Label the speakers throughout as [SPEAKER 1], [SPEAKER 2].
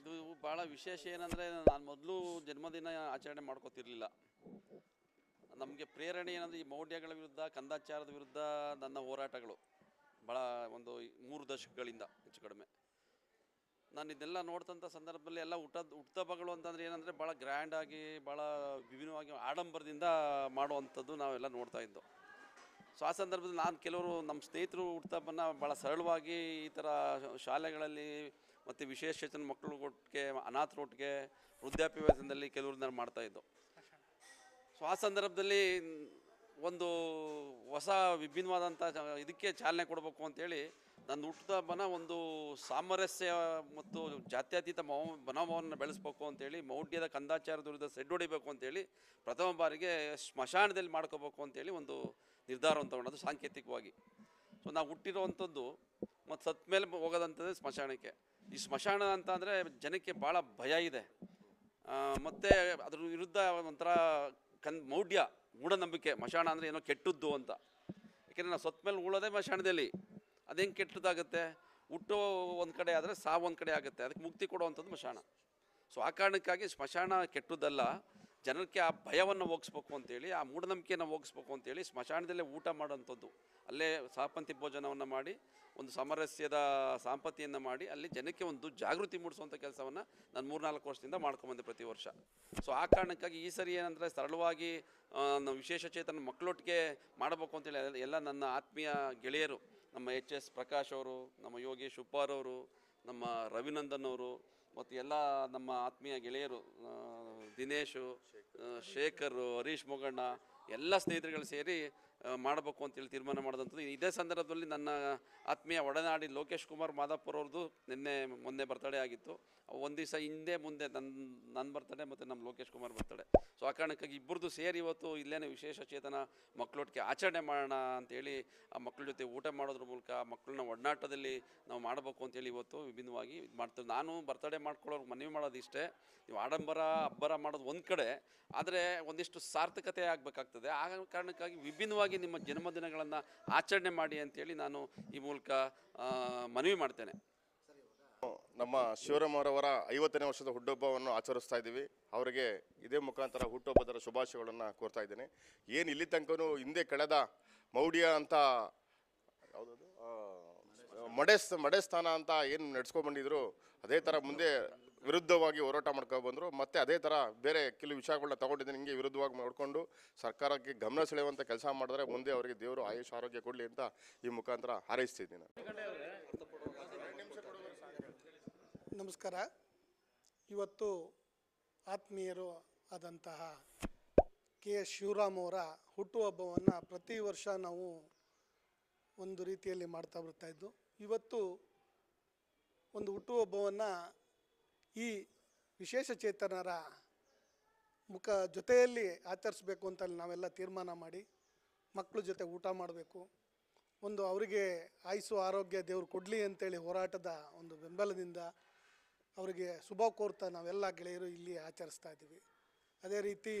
[SPEAKER 1] ಇದು ಭಾಳ ವಿಶೇಷ ಏನಂದರೆ ನಾನು ಮೊದಲು ಜನ್ಮದಿನ ಆಚರಣೆ ಮಾಡ್ಕೋತಿರ್ಲಿಲ್ಲ. ನಮಗೆ ಪ್ರೇರಣೆ ಏನಂದರೆ ಈ ಮೌಢ್ಯಗಳ ವಿರುದ್ಧ, ಕಂದಾಚಾರದ ವಿರುದ್ಧ ನನ್ನ ಹೋರಾಟಗಳು ಭಾಳ ಒಂದು ಮೂರು ದಶಕಗಳಿಂದ ಹೆಚ್ಚು ಕಡಿಮೆ. ನಾನು ಇದೆಲ್ಲ ನೋಡ್ತಂಥ ಸಂದರ್ಭದಲ್ಲಿ ಎಲ್ಲ ಹುಟ್ಟ ಅಂತಂದ್ರೆ ಅಂತಂದರೆ ಏನಂದರೆ ಭಾಳ ಗ್ರ್ಯಾಂಡಾಗಿ ಭಾಳ ವಿಭಿನ್ನವಾಗಿ ಆಡಂಬರದಿಂದ ಮಾಡುವಂಥದ್ದು ನಾವೆಲ್ಲ ನೋಡ್ತಾ ಇದ್ದೋ. ಸೊ ಆ ಸಂದರ್ಭದಲ್ಲಿ ನಾನು ಕೆಲವರು ನಮ್ಮ ಸ್ನೇಹಿತರು ಹುಟ್ಟುಹಬ್ಬನ ಭಾಳ ಸರಳವಾಗಿ ಈ ಥರ ಶಾಲೆಗಳಲ್ಲಿ ಮತ್ತು ವಿಶೇಷಚೇತನ ಮಕ್ಕಳು ಒಟ್ಟಿಗೆ ಅನಾಥ ಒಟ್ಟಿಗೆ ವೃದ್ಧಾಪ್ಯ ವೇತನದಲ್ಲಿ ಕೆಲವರು ನಾನು ಮಾಡ್ತಾಯಿದ್ದು ಸೊ ಆ ಸಂದರ್ಭದಲ್ಲಿ ಒಂದು ಹೊಸ ವಿಭಿನ್ನವಾದಂಥ ಇದಕ್ಕೆ ಚಾಲನೆ ಕೊಡಬೇಕು ಅಂತೇಳಿ ನನ್ನ ಬನ ಒಂದು ಸಾಮರಸ್ಯ ಮತ್ತು ಜಾತ್ಯತೀತ ಮೌ ಮನೋಭಾವವನ್ನು ಬೆಳೆಸ್ಬೇಕು ಅಂತೇಳಿ, ಮೌಢ್ಯದ ಕಂದಾಚಾರದ ವಿರುದ್ಧ ಸೆಡ್ ಹೊಡಿಬೇಕು ಅಂತೇಳಿ ಪ್ರಥಮ ಬಾರಿಗೆ ಸ್ಮಶಾನದಲ್ಲಿ ಮಾಡ್ಕೋಬೇಕು ಅಂತೇಳಿ ಒಂದು ನಿರ್ಧಾರವನ್ನು ತಗೊಂಡದ್ದು ಸಾಂಕೇತಿಕವಾಗಿ. ಸೊ ನಾವು ಹುಟ್ಟಿರೋವಂಥದ್ದು ಮತ್ತು ಸತ್ ಮೇಲೆ ಹೋಗೋದಂಥದ್ದೇ ಸ್ಮಶಾನಕ್ಕೆ. ಈ ಸ್ಮಶಾನ ಅಂತ ಅಂದರೆ ಜನಕ್ಕೆ ಭಾಳ ಭಯ ಇದೆ. ಮತ್ತು ಅದ್ರ ವಿರುದ್ಧ ಒಂಥರ ಕನ್ ಮೌಢ್ಯ, ಮೂಢನಂಬಿಕೆ ಮಶಾಣ ಅಂದರೆ ಏನೋ ಕೆಟ್ಟದ್ದು ಅಂತ. ಯಾಕೆಂದರೆ ನಾವು ಸತ್ ಮೇಲೆ ಉಳೋದೇ ಮಶಾಣದಲ್ಲಿ ಅದೇನು ಕೆಟ್ಟದಾಗುತ್ತೆ ಹುಟ್ಟು ಒಂದು ಕಡೆ ಆದರೆ ಸಾವು ಒಂದು ಕಡೆ ಆಗುತ್ತೆ. ಅದಕ್ಕೆ ಮುಕ್ತಿ ಕೊಡುವಂಥದ್ದು ಮಶಾಣ ಸೊ ಆ ಕಾರಣಕ್ಕಾಗಿ ಸ್ಮಶಾನ ಕೆಟ್ಟದ್ದಲ್ಲ. ಜನಕ್ಕೆ ಆ ಭಯವನ್ನು ಹೋಗಿಸ್ಬೇಕು ಅಂತೇಳಿ, ಆ ಮೂಢನಂಬಿಕೆಯನ್ನು ಹೋಗಿಸ್ಬೇಕು ಅಂತೇಳಿ ಸ್ಮಶಾನದಲ್ಲೇ ಊಟ ಮಾಡೋಂಥದ್ದು ಅಲ್ಲೇ ಸಾಪಂತಿ ಭೋಜನವನ್ನು ಮಾಡಿ, ಒಂದು ಸಾಮರಸ್ಯದ ಸಾಂಪತಿಯನ್ನು ಮಾಡಿ, ಅಲ್ಲಿ ಜನಕ್ಕೆ ಒಂದು ಜಾಗೃತಿ ಮೂಡಿಸುವಂಥ ಕೆಲಸವನ್ನು ನಾನು ಮೂರ್ನಾಲ್ಕು ವರ್ಷದಿಂದ ಮಾಡ್ಕೊಂಬಂದೆ ಪ್ರತಿ ವರ್ಷ. ಸೊ ಆ ಕಾರಣಕ್ಕಾಗಿ ಈ ಸರಿ ಏನಂದರೆ ಸರಳವಾಗಿ ನಾವು ವಿಶೇಷ ಚೇತನ ಮಕ್ಕಳೊಟ್ಟಿಗೆ ಮಾಡಬೇಕು ಅಂತೇಳಿ ಎಲ್ಲ ನನ್ನ ಆತ್ಮೀಯ ಗೆಳೆಯರು, ನಮ್ಮ ಎಚ್ ಎಸ್ ಪ್ರಕಾಶ್ ಅವರು, ನಮ್ಮ ಯೋಗೇಶ್ ಉಪ್ಪಾರವರು ನಮ್ಮ ರವಿನಂದನ್ ಅವರು ಮತ್ತು ಎಲ್ಲ ನಮ್ಮ ಆತ್ಮೀಯ ಗೆಳೆಯರು ದಿನೇಶು ಶೇಖರು ಹರೀಶ್ ಮೊಗಣ್ಣ ಎಲ್ಲ ಸ್ನೇಹಿತರುಗಳು ಸೇರಿ ಮಾಡಬೇಕು ಅಂತೇಳಿ ತೀರ್ಮಾನ ಮಾಡಿದಂಥದ್ದು. ಇದೇ ಸಂದರ್ಭದಲ್ಲಿ ನನ್ನ ಆತ್ಮೀಯ ಒಡನಾಡಿ ಲೋಕೇಶ್ ಕುಮಾರ್ ಮಾದಾಪುರ ಅವ್ರದ್ದು ನಿನ್ನೆ ಮೊನ್ನೆ ಬರ್ತಡೇ ಆಗಿತ್ತು. ಒಂದು ದಿವಸ ಹಿಂದೆ ಮುಂದೆ ನನ್ನ ನನ್ನ ಬರ್ತಡೆ ಮತ್ತು ನಮ್ಮ ಲೋಕೇಶ್ ಕುಮಾರ್ ಬರ್ತಡೆ ಸೊ ಆ ಕಾರಣಕ್ಕಾಗಿ ಇಬ್ಬರದ್ದು ಸೇರಿ ಇವತ್ತು ಇಲ್ಲೇ ವಿಶೇಷ ಚೇತನ ಮಕ್ಕಳೊಟ್ಟಿಗೆ ಆಚರಣೆ ಮಾಡೋಣ ಅಂತೇಳಿ ಆ ಮಕ್ಕಳ ಜೊತೆ ಊಟ ಮಾಡೋದ್ರ ಮೂಲಕ ಮಕ್ಕಳನ್ನ ಒಡನಾಟದಲ್ಲಿ ನಾವು ಮಾಡಬೇಕು ಅಂತೇಳಿ ಇವತ್ತು ವಿಭಿನ್ನವಾಗಿ ಇದು ಮಾಡ್ತೇವೆ. ನಾನು ಬರ್ತಡೇ ಮಾಡ್ಕೊಳ್ಳೋರು ಮನವಿ ಮಾಡೋದು ಇಷ್ಟೇ. ನೀವು ಆಡಂಬರ, ಅಬ್ಬರ ಮಾಡೋದು ಒಂದು ಕಡೆ, ಆದರೆ ಒಂದಿಷ್ಟು ಸಾರ್ಥಕತೆ ಆಗಬೇಕಾಗ್ತದೆ. ಆ ಕಾರಣಕ್ಕಾಗಿ ವಿಭಿನ್ನವಾಗಿ ನಿಮ್ಮ ಜನ್ಮದಿನಗಳನ್ನು ಆಚರಣೆ ಮಾಡಿ ಅಂತೇಳಿ ನಾನು ಈ ಮೂಲಕ ಮನವಿ ಮಾಡ್ತೇನೆ.
[SPEAKER 2] ನಮ್ಮ ಶಿವರಾಮರವರ ಐವತ್ತನೇ ವರ್ಷದ ಹುಟ್ಟುಹಬ್ಬವನ್ನು ಆಚರಿಸ್ತಾ ಇದ್ದೀವಿ. ಅವರಿಗೆ ಇದೇ ಮುಖಾಂತರ ಹುಟ್ಟುಹಬ್ಬದ ಶುಭಾಶಯಗಳನ್ನು ಕೋರ್ತಾ ಇದ್ದೇನೆ. ಏನು ಇಲ್ಲಿ ತನಕನೂ ಹಿಂದೆ ಕಳೆದ ಮೌಢ್ಯ ಅಂತ, ಯಾವುದದು? ಮಡೆಸ್, ಮಡೆಸ್ಥಾನ ಅಂತ ಏನು ನಡೆಸ್ಕೊಂಡ್ಬಂದಿದ್ರು ಅದೇ ಥರ ಮುಂದೆ ವಿರುದ್ಧವಾಗಿ ಹೋರಾಟ ಮಾಡ್ಕೊಂಡು ಬಂದರು. ಮತ್ತೆ ಅದೇ ಥರ ಬೇರೆ ಕೆಲವು ವಿಷಯಗಳನ್ನ ತಗೊಂಡಿದ್ದೀನಿ. ಹಿಂಗೆ ವಿರುದ್ಧವಾಗಿ ಮಾಡಿಕೊಂಡು ಸರ್ಕಾರಕ್ಕೆ ಗಮನ ಸೆಳೆಯುವಂಥ ಕೆಲಸ ಮಾಡಿದ್ರೆ ಮುಂದೆ ಅವರಿಗೆ ದೇವರು ಆಯುಷ್, ಆರೋಗ್ಯ ಕೊಡಲಿ ಅಂತ ಈ ಮುಖಾಂತರ ಹಾರೈಸ್ತಿದ್ದೀನಿ
[SPEAKER 3] ನಮಸ್ಕಾರ. ಇವತ್ತು ಆತ್ಮೀಯರು ಆದಂತಹ ಕೆ ಎಸ್ ಶಿವರಾಮ್ ಅವರ ಹುಟ್ಟುಹಬ್ಬವನ್ನು ಪ್ರತಿ ವರ್ಷ ನಾವು ಒಂದು ರೀತಿಯಲ್ಲಿ ಮಾಡ್ತಾ ಬರ್ತಾ ಇದ್ದು, ಇವತ್ತು ಒಂದು ಹುಟ್ಟುಹಬ್ಬವನ್ನು ಈ ವಿಶೇಷ ಚೇತನರ ಮುಖ ಜೊತೆಯಲ್ಲಿ ಆಚರಿಸ್ಬೇಕು ಅಂತ ನಾವೆಲ್ಲ ತೀರ್ಮಾನ ಮಾಡಿ ಮಕ್ಕಳ ಜೊತೆ ಊಟ ಮಾಡಬೇಕು. ಒಂದು ಅವರಿಗೆ ಆಯುಸ್ಸು ಆರೋಗ್ಯ ದೇವರು ಕೊಡಲಿ ಅಂತೇಳಿ ಹೋರಾಟದ ಒಂದು ಬೆಂಬಲದಿಂದ ಅವರಿಗೆ ಶುಭ ಕೋರ್ತಾ ನಾವೆಲ್ಲ ಗೆಳೆಯರು ಇಲ್ಲಿ ಆಚರಿಸ್ತಾ ಇದ್ದೀವಿ. ಅದೇ ರೀತಿ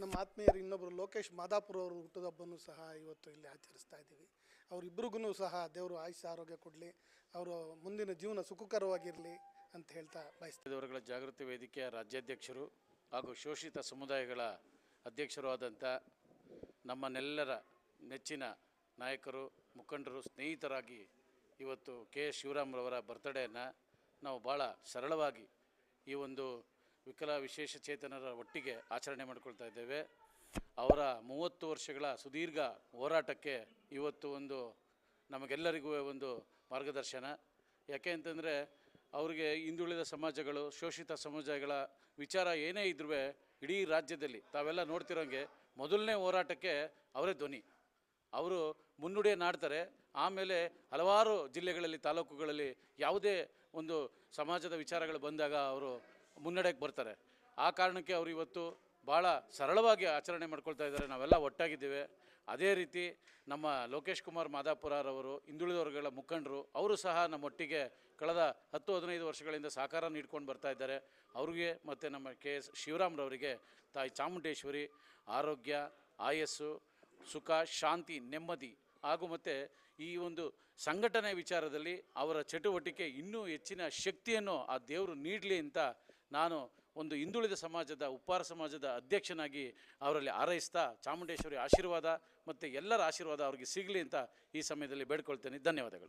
[SPEAKER 3] ನಮ್ಮ ಆತ್ಮೀಯರು ಇನ್ನೊಬ್ಬರು ಲೋಕೇಶ್ ಮಾದಾಪುರ ಅವರು ಸಹ ಇವತ್ತು ಇಲ್ಲಿ ಆಚರಿಸ್ತಾ ಇದ್ದೀವಿ. ಅವರಿಬ್ಬರಿಗೂ ಸಹ ದೇವರು ಆಯುಷ್ಯ, ಆರೋಗ್ಯ ಕೊಡಲಿ. ಅವರು ಮುಂದಿನ ಜೀವನ ಸುಖಕರವಾಗಿರಲಿ ಅಂತ ಹೇಳ್ತಾ ಬಯಸ್ತೀನಿ
[SPEAKER 4] ಜಾಗೃತಿ ವೇದಿಕೆಯ ರಾಜ್ಯಾಧ್ಯಕ್ಷರು ಹಾಗೂ ಶೋಷಿತ ಸಮುದಾಯಗಳ ಅಧ್ಯಕ್ಷರು ಆದಂಥ ನಮ್ಮನ್ನೆಲ್ಲರ ನೆಚ್ಚಿನ ನಾಯಕರು, ಮುಖಂಡರು, ಸ್ನೇಹಿತರಾಗಿ ಇವತ್ತು ಕೆ. ಎಸ್ ಶಿವರಾಮ್ರವರ ಬರ್ತ್ಡೇಯನ್ನು ನಾವು ಭಾಳ ಸರಳವಾಗಿ ಈ ಒಂದು ವಿಕಲ ವಿಶೇಷ ಚೇತನರ ಒಟ್ಟಿಗೆ ಆಚರಣೆ ಮಾಡಿಕೊಳ್ತಾ ಇದ್ದೇವೆ. ಅವರ ಮೂವತ್ತು ವರ್ಷಗಳ ಸುದೀರ್ಘ ಹೋರಾಟಕ್ಕೆ ಇವತ್ತು ಒಂದು ನಮಗೆಲ್ಲರಿಗೂ ಒಂದು ಮಾರ್ಗದರ್ಶನ. ಯಾಕೆ ಅಂತಂದರೆ ಅವರಿಗೆ ಹಿಂದುಳಿದ ಸಮಾಜಗಳು, ಶೋಷಿತ ಸಮಾಜಗಳ ವಿಚಾರ ಏನೇ ಇದ್ರೂ ಇಡೀ ರಾಜ್ಯದಲ್ಲಿ, ತಾವೆಲ್ಲ ನೋಡ್ತಿರೋಂಗೆ ಮೊದಲನೇ ಹೋರಾಟಕ್ಕೆ ಅವರೇ ಧ್ವನಿ. ಅವರು ಮುನ್ನುಡಿ ನಾಡ್ತಾರೆ. ಆಮೇಲೆ ಹಲವಾರು ಜಿಲ್ಲೆಗಳಲ್ಲಿ, ತಾಲೂಕುಗಳಲ್ಲಿ ಯಾವುದೇ ಒಂದು ಸಮಾಜದ ವಿಚಾರಗಳು ಬಂದಾಗ ಅವರು ಮುನ್ನಡೆಗೆ ಬರ್ತಾರೆ. ಆ ಕಾರಣಕ್ಕೆ ಅವರು ಇವತ್ತು ಭಾಳ ಸರಳವಾಗಿ ಆಚರಣೆ ಮಾಡ್ಕೊಳ್ತಾ ಇದ್ದಾರೆ. ನಾವೆಲ್ಲ ಒಟ್ಟಾಗಿದ್ದೇವೆ. ಅದೇ ರೀತಿ ನಮ್ಮ ಲೋಕೇಶ್ ಕುಮಾರ್ ಮಾದಾಪುರರವರು ಹಿಂದುಳಿದ ವರ್ಗಗಳ ಮುಖಂಡರು, ಅವರು ಸಹ ನಮ್ಮೊಟ್ಟಿಗೆ ಕಳೆದ ಹತ್ತು, ಹದಿನೈದು ವರ್ಷಗಳಿಂದ ಸಹಕಾರ ನೀಡ್ಕೊಂಡು ಬರ್ತಾ ಇದ್ದಾರೆ. ಅವ್ರಿಗೆ ಮತ್ತು ನಮ್ಮ ಕೆ ಎಸ್ ಶಿವರಾಮ್ರವರಿಗೆ, ತಾಯಿ ಚಾಮುಂಡೇಶ್ವರಿ, ಆರೋಗ್ಯ, ಆಯಸ್ಸು, ಸುಖ, ಶಾಂತಿ, ನೆಮ್ಮದಿ ಹಾಗೂ ಮತ್ತು ಈ ಒಂದು ಸಂಘಟನೆ ವಿಚಾರದಲ್ಲಿ ಅವರ ಚಟುವಟಿಕೆ ಇನ್ನೂ ಹೆಚ್ಚಿನ ಶಕ್ತಿಯನ್ನು ಆ ದೇವರು ನೀಡಲಿ ಅಂತ ನಾನು ಒಂದು ಹಿಂದುಳಿದ ಸಮಾಜದ, ಉಪ್ಪಾರ ಸಮಾಜದ ಅಧ್ಯಕ್ಷನಾಗಿ ಅವರಲ್ಲಿ ಹಾರೈಸ್ತಾ ಚಾಮುಂಡೇಶ್ವರಿ ಆಶೀರ್ವಾದ ಮತ್ತು ಎಲ್ಲರ ಆಶೀರ್ವಾದ ಅವರಿಗೆ ಸಿಗಲಿ ಅಂತ ಈ ಸಮಯದಲ್ಲಿ ಬೇಡ್ಕೊಳ್ತೇನೆ. ಧನ್ಯವಾದಗಳು.